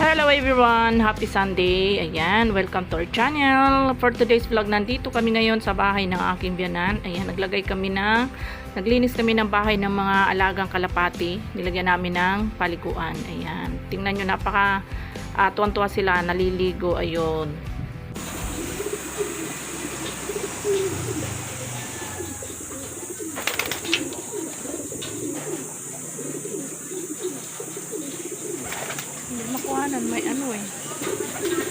Hello everyone! Happy Sunday! Ayan, welcome to our channel. For today's vlog, nandito kami ngayon sa bahay ng aking biyanan. Ayan, naglagay kami ng, naglinis kami ng bahay ng mga alagang kalapati. Nilagyan namin ng paliguan. Ayan, tingnan nyo, napaka uh, tuwan-tuwa sila, naliligo. Ayun. Hindi makuhanan, may ano eh.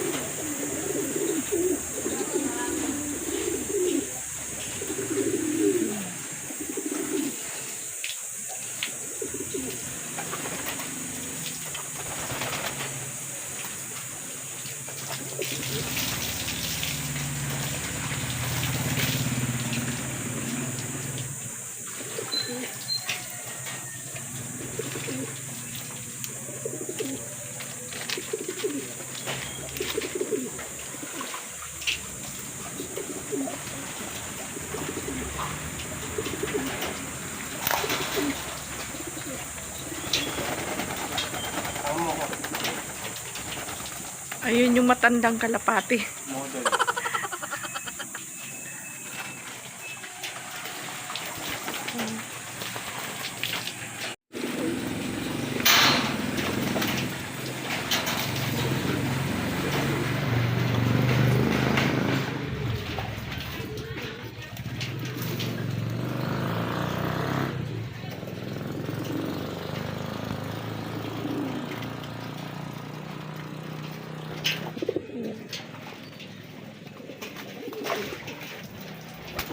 Ayun yung matandang kalapati. Model.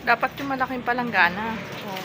Dapat yung malaking palanggana. Oh.